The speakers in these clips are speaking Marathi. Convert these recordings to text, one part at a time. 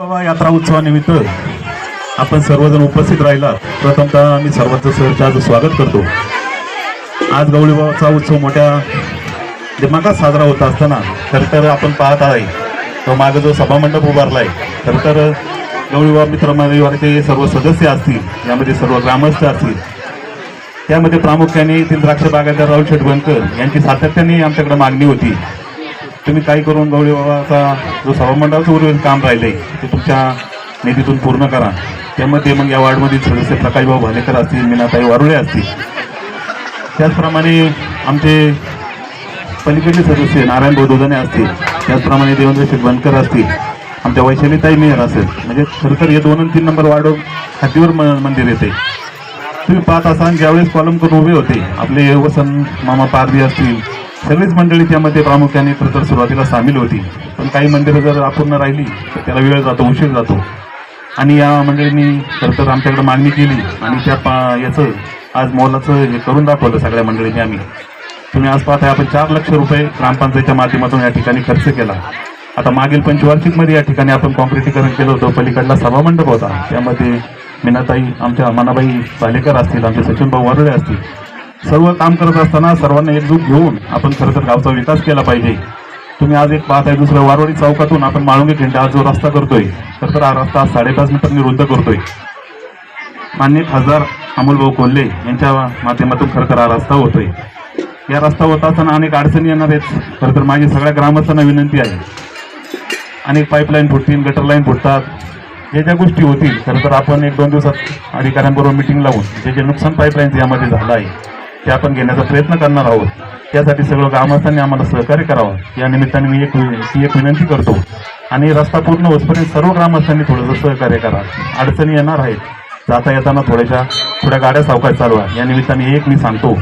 बाबा यात्रा उत्सवानिमित्त आपण सर्वजण उपस्थित राहिला प्रथमतः आम्ही सर्वांचं सहर्ष आज स्वागत करतो. आज गवळीबाबाचा उत्सव मोठ्या दिमागात साजरा होत असताना खर तर आपण पाहत आहे. तो मागे जो सभामंडप उभारला आहे तर तर गवळीबाबा मित्र सर्व सदस्य असतील यामध्ये सर्व ग्रामस्थ असतील त्यामध्ये प्रामुख्याने येथील द्राक्ष बागायतदार राहुल शेटवणकर यांची सातत्याने आमच्याकडे मागणी होती. तुम्ही काही करून गवळी बाबाचा जो सभामंडळाचं उर्वरित काम राहिलंय ते तुमच्या निधीतून पूर्ण करा. त्यामध्ये मग या वार्डमधील सदस्य प्रकाशभाऊ भालेकर असतील मीनाताई वारुळे असतील. त्याचप्रमाणे आमचे पलीकडले सदस्य नारायण बोधोदने असतील. त्याचप्रमाणे देवेंद्र शेटवणकर असतील. आमच्या वैशालीताई मेहर असेल. म्हणजे खरं तर हे दोन आणि तीन नंबर वार्ड हातीवर म- मंदिर येते. तुम्ही पाहत असाल ज्यावेळेस कॉलम करून उभे होते आपले वसंत मामा पारधी असतील सगळीच मंडळी त्यामध्ये प्रामुख्याने तर तर सुरुवातीला सामील होती पण काही मंदिरं जर अपूर्ण राहिली तर त्याला वेळ जातो उशीर जातो. आणि या मंडळींनी खरं तर आमच्याकडे मागणी केली. आणि त्या पा याचं आज मोलाचं हे करून दाखवलं सगळ्या मंडळींनी आम्ही. तुम्ही आज पाहताय आपण चार लक्ष रुपये ग्रामपंचायतच्या माध्यमातून या ठिकाणी खर्च केला. आता मागील पंचवार्षिकमध्ये या ठिकाणी आपण कॉन्क्रिटीकरण केलं होतं. पलीकडला सभामंडप होता. त्यामध्ये मीनाताई आमच्या मनाबाई भालेकर असतील आमचे सचिन भाऊ वारुळे असतील. सर्व काम करत असताना सर्वांना एकजूट घेऊन आपण खरं तर गावचा विकास केला पाहिजे. तुम्ही आज एक पाहताय दुसरं वारवाडी चौकातून आपण माळुंगे खिंडा आज जो रस्ता करतोय तर तर हा रस्ता आज साडेपाच मीटरनी रुंद करतोय. मान्य खासदार अमोलभाऊ कोल्हे यांच्या माध्यमातून खरं तर हा रस्ता होतोय. या रस्ता होत असताना अनेक अडचणी येणार आहेत. खरं तर माझी सगळ्या ग्रामस्थांना विनंती आहे. अनेक पाईपलाईन फुटतील गटर लाईन फुटतात. ज्या ज्या गोष्टी होतील खरं तर आपण एक दोन दिवसात अधिकाऱ्यांबरोबर मिटिंग लावून जे जे नुकसान पाईपलाईन यामध्ये झालं आहे ते आपण घेण्याचा प्रयत्न करणार आहोत. त्यासाठी सगळं ग्रामस्थांनी आम्हाला सहकार्य करावं. या निमित्ताने मी एक ती एक विनंती करतो. आणि रस्ता पूर्ण होतपर्यंत सर्व ग्रामस्थांनी थोडंसं सहकार्य करा. अडचणी येणार आहेत. जाता येताना थोड्याशा थोड्या गाड्या सावकाश चालवा. या निमित्ताने एक मी सांगतो.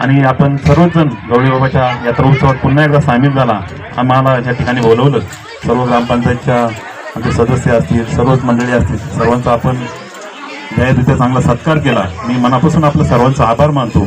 आणि आपण सर्वजण गवळीबाबाच्या यात्रा उत्सवात पुन्हा एकदा सामील झाला. आम्हाला या ठिकाणी बोलवलं सर्व ग्रामपंचायतच्या आमचे सदस्य असतील सर्वच मंडळी असतील सर्वांचा आपण जयदुत्या चांगला सत्कार केला. मी मनापासून आपलं सर्वांचा आभार मानतो.